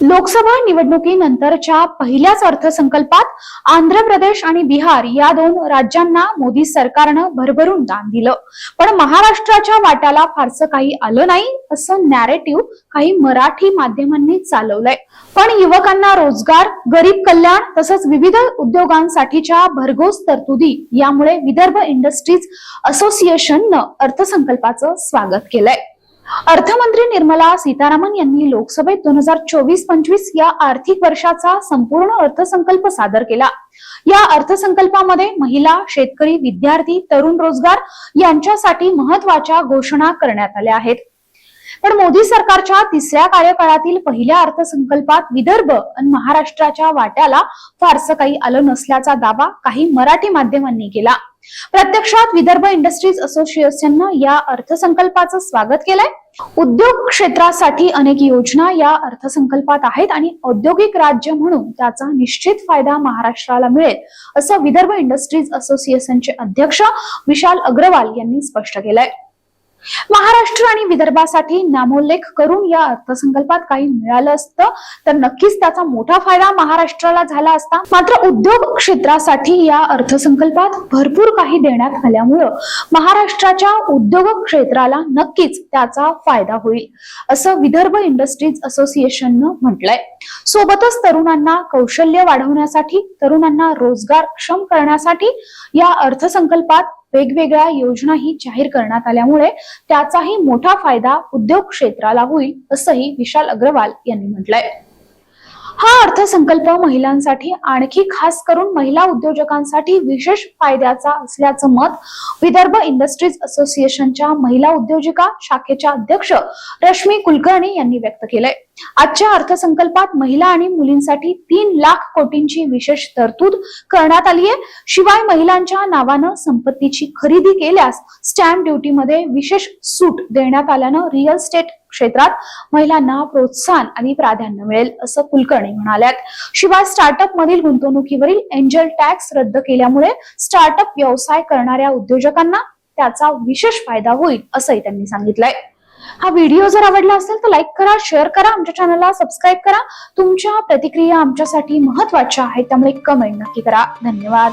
लोकसभा निवडणुकीनंतरच्या पहिल्याच अर्थसंकल्पात आंध्र प्रदेश आणि बिहार या दोन राज्यांना मोदी सरकारनं भरभरून दान दिलं. पण महाराष्ट्राच्या वाट्याला फारसं काही आलं नाही असं नॅरेटिव्ह काही मराठी माध्यमांनी चालवलंय. पण युवकांना रोजगार गरीब कल्याण तसंच विविध उद्योगांसाठीच्या भरघोस तरतुदी यामुळे विदर्भ इंडस्ट्रीज असोसिएशननं अर्थसंकल्पाचं स्वागत केलंय. अर्थमंत्री निर्मला सीतारामन यांनी लोकसभेत दोन हजार चोवीस पंचवीस या आर्थिक वर्षाचा संपूर्ण अर्थसंकल्प सादर केला. या अर्थसंकल्पामध्ये महिला शेतकरी विद्यार्थी तरुण रोजगार यांच्यासाठी महत्त्वाच्या घोषणा करण्यात आल्या आहेत. पण मोदी सरकारच्या तिसऱ्या कार्यकाळातील पहिल्या अर्थसंकल्पात विदर्भ आणि महाराष्ट्राच्या वाट्याला फारसं काही आलं नसल्याचा दावा काही मराठी माध्यमांनी केला. प्रत्यक्षात विदर्भ इंडस्ट्रीज असोसिएशननं या अर्थसंकल्पाचं स्वागत केलंय. उद्योग क्षेत्रासाठी अनेक योजना या अर्थसंकल्पात आहेत आणि औद्योगिक राज्य म्हणून त्याचा निश्चित फायदा महाराष्ट्राला मिळेल असं विदर्भ इंडस्ट्रीज असोसिएशनचे अध्यक्ष विशाल अग्रवाल यांनी स्पष्ट केलंय. महाराष्ट्र आणि विदर्भासाठी नामोल्लेख करून या अर्थसंकल्पात काही मिळालं असतं तर नक्कीच त्याचा मोठा फायदा महाराष्ट्राला झाला असता. मात्र उद्योग क्षेत्रासाठी या अर्थसंकल्पात भरपूर काही देण्यात आल्यामुळं महाराष्ट्राच्या उद्योग क्षेत्राला नक्कीच त्याचा फायदा होईल असं विदर्भ इंडस्ट्रीज असोसिएशननं म्हटलंय. सोबतच तरुणांना कौशल्य वाढवण्यासाठी तरुणांना रोजगार क्षम करण्यासाठी या अर्थसंकल्पात वेगवेगळ्या योजनाही जाहीर करण्यात आल्यामुळे त्याचाही मोठा फायदा उद्योग क्षेत्राला होईल असंही विशाल अग्रवाल यांनी म्हटलंय. हा अर्थसंकल्प महिलांसाठी आणखी खास करून महिला उद्योजकांसाठी विशेष फायद्याचा असल्याचं मत विदर्भ इंडस्ट्रीज असोसिएशनच्या महिला उद्योजिका शाखेच्या अध्यक्ष रश्मी कुलकर्णी यांनी व्यक्त केलंय. आजच्या अर्थसंकल्पात महिला आणि मुलींसाठी तीन लाख कोटींची विशेष तरतूद करण्यात आली आहे. शिवाय महिलांच्या नावानं संपत्तीची खरेदी केल्यास स्टॅम्प ड्युटीमध्ये विशेष सूट देण्यात आल्यानं रिअल स्टेट क्षेत्रात महिलांना प्रोत्साहन आणि प्राधान्य मिळेल असं कुलकर्णी म्हणाल्यात. शिवाय स्टार्टअप मधील गुंतवणुकीवरील एंजल टॅक्स रद्द केल्यामुळे स्टार्टअप व्यवसाय करणाऱ्या उद्योजकांना त्याचा विशेष फायदा होईल असंही त्यांनी सांगितलंय. हा व्हिडिओ जर आवडला असेल तर लाईक करा शेअर करा आमच्या चॅनलला सबस्क्राईब करा. तुमच्या प्रतिक्रिया आमच्यासाठी महत्त्वाच्या आहेत त्यामुळे कमेंट नक्की करा. धन्यवाद.